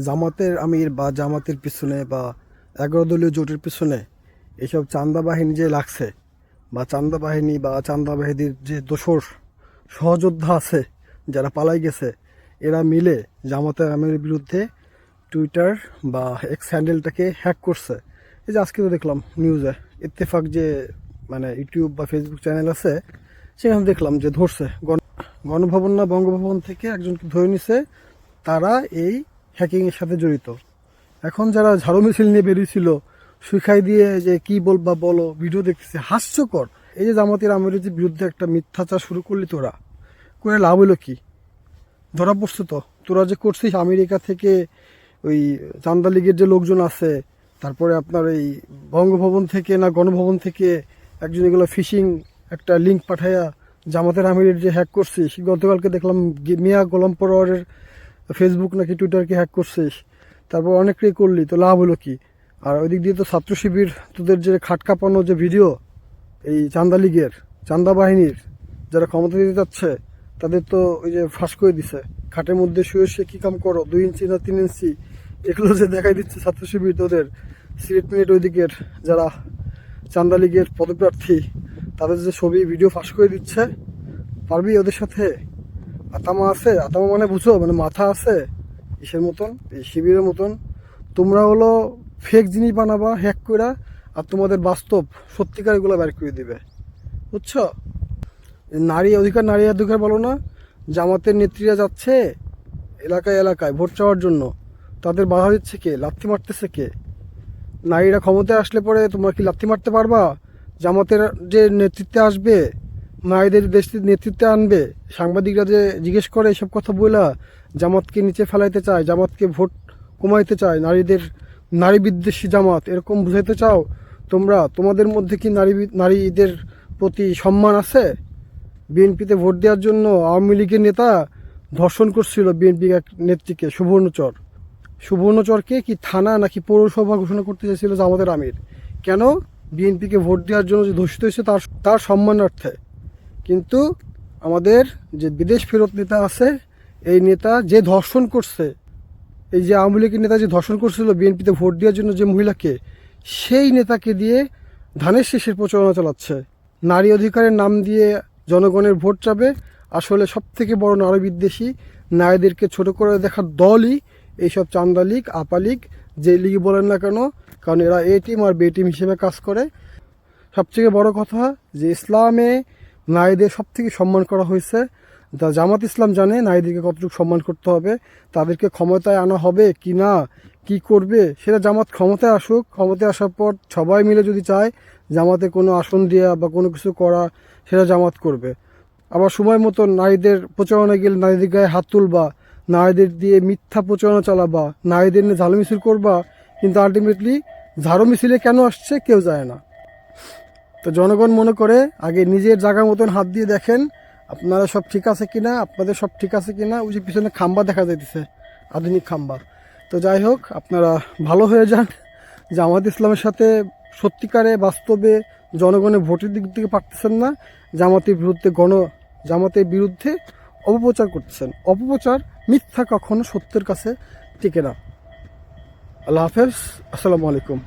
জামাতের আমির বা জামাতের পিছনে বা এগারো দলীয় জোটের পিছনে এইসব চান্দা বাহিনী যে লাগছে বা চান্দা বাহিনী বা চান্দা বাহিনীর যে দোসর সহযোদ্ধা আছে, যারা পালাই গেছে, এরা মিলে জামাতের আমিরের বিরুদ্ধে টুইটার বা এক্স হ্যান্ডেলটাকে হ্যাক করছে। এই যে আজকে তো দেখলাম নিউজে ইত্তেফাক যে মানে ইউটিউব বা ফেসবুক চ্যানেল আছে, সেখানে দেখলাম যে ধরছে, গণ- গণভবন না বঙ্গভবন থেকে একজনকে ধরে নিছে, তারা এই হ্যাকিংয়ের সাথে জড়িত। এখন যারা ঝাড়ু মিছিল নিয়ে বেরিয়েছিল সুখাই দিয়ে যে কি বলবা বলো ভিডিও দেখতেছে, হাস্যকর। এই যে জামাতের আমিরের বিরুদ্ধে একটা মিথ্যাচার শুরু করলি তোরা, করে লাভ হলো কি? ধরা পড়ছে তো। তোরা যে করছিস আমেরিকা থেকে ওই চান্দা লীগের যে লোকজন আছে, তারপরে আপনার এই বঙ্গভবন থেকে না গণভবন থেকে একজন এগুলো ফিশিং একটা লিঙ্ক পাঠাইয়া জামাতের আমিরের যে হ্যাক করছিস, গতকালকে দেখলাম মিয়া গোলাম পরোয়ারের ফেসবুক নাকি টুইটারকে হ্যাক করছিস? তারপর অনেকেই করলি, তো লাভ হলো কি? আর ওই দিক দিয়ে তো ছাত্র শিবির, তোদের যে খাট কাঁপানো যে ভিডিও এই চান্দা লীগের, চান্দা বাহিনীর, যারা ক্ষমতা দিতে যাচ্ছে তাদের তো ওই যে ফাঁস করে দিছে। খাটের মধ্যে শুয়ে শুয়ে কী কাম করো? দুই ইঞ্চি না তিন ইঞ্চি? এগুলো যে দেখাই দিচ্ছে ছাত্র শিবির তোদের। সিলেট মিনিট ওই দিকের যারা চান্দা লীগের পদপ্রার্থী, তাদের যে ছবি ভিডিও ফাঁস করে দিচ্ছে, পারবি ওদের সাথে? আতামা আছে? আতামা মানে বুঝো মানে মাথা আছে, ইসের মতন, এই শিবিরের মতন। তোমরা হলো ফেক জিনিস বানাবা হ্যাক কইরা, আর তোমাদের বাস্তব সত্যিকার এগুলো বের করে দিবে। বুঝছ? নারী অধিকার নারী অধিকার বলো না, জামাতের নেত্রীরা যাচ্ছে এলাকায় এলাকায় ভোট চাওয়ার জন্য। তাদের বাধা দিচ্ছে কে? লাথি মারতেছে কে? নারীরা ক্ষমতায় আসলে পরে তোমরা কি লাথি মারতে পারবা? জামাতের যে নেতৃত্বে আসবে নারীদের দেশ নেতৃত্বে আনবে। সাংবাদিকরা যে জিজ্ঞেস করে, এসব কথা বইলা জামাতকে নিচে ফেলাইতে চায়, জামাতকে ভোট কমাইতে চায়, নারীদের, নারী বিদ্বেষী জামাত, এরকম বুঝাইতে চাও তোমরা? তোমাদের মধ্যে কি নারী নারীদের প্রতি সম্মান আছে? বিএনপিতে ভোট দেওয়ার জন্য আওয়ামী লীগের নেতা ধর্ষণ করছিল বিএনপি এক নেত্রীকে সুবর্ণচর সুবর্ণচরকে কি থানা নাকি পৌরসভা ঘোষণা করতে চাইছিল জামাতের আমির? কেন? বিএনপিকে ভোট দেওয়ার জন্য যে ধর্ষিত হয়েছে তার তার সম্মানার্থে। কিন্তু আমাদের যে বিদেশ ফেরত নেতা আছে, এই নেতা যে ধর্ষণ করছে, এই যে আওয়ামী লীগের নেতা যে ধর্ষণ করছিল বিএনপিতে ভোট দেওয়ার জন্য যে মহিলাকে, সেই নেতাকে দিয়ে ধানের শেষের প্রচারণা চালাচ্ছে। নারী অধিকারের নাম দিয়ে জনগণের ভোট চাবে। আসলে সব থেকে বড় নারী বিদ্বেষী নারীদেরকে ছোট করে দেখার দলই এইসব চান্দা লীগ, আপা লীগ, যে লীগ বলেন না কেন, কারণ এরা এ টিম আর বে টিম হিসেবে কাজ করে। সবথেকে বড় কথা যে ইসলামে নারীদের সব থেকে সম্মান করা হয়েছে। যা জামাত ইসলাম জানে নারীদেরকে কতটুকু সম্মান করতে হবে, তাদেরকে ক্ষমতায় আনা হবে কি না, কি করবে, সেটা জামাত ক্ষমতায় আসুক। ক্ষমতায় আসার পর সবাই মিলে যদি চায় জামাতে কোনো আসন দেওয়া বা কোনো কিছু করা, সেটা জামাত করবে। আবার সময় মতো নারীদের প্রচারণা গেলে নারীদের গায়ে হাত তুলবা, নারীদের দিয়ে মিথ্যা প্রচারণা চালাবা, নারীদের নিয়ে ঝাড়ু মিছিল করবা, কিন্তু আলটিমেটলি ঝাড়ু মিছিলে কেন আসছে কেউ যায় না। তো জনগণ মনে করে, আগে নিজের জায়গা মতন হাত দিয়ে দেখেন, আপনারা সব ঠিক আছে কিনা, আপনাদের সব ঠিক আছে কিনা, ওই যে পিছনে খাম্বা দেখা যাইতেছে, আধুনিক খাম্বা। তো যাই হোক, আপনারা ভালো হয়ে যান জামাত ইসলামের সাথে সত্যিকারে, বাস্তবে জনগণের ভোটের দিক থেকে পারতেছেন না, জামাতের বিরুদ্ধে গণ, জামাতের বিরুদ্ধে অপপ্রচার করতেছেন। অপপ্রচার মিথ্যা কখনো সত্যের কাছে টিকে না। আল্লাহ হাফেজ, আসসালামু আলাইকুম।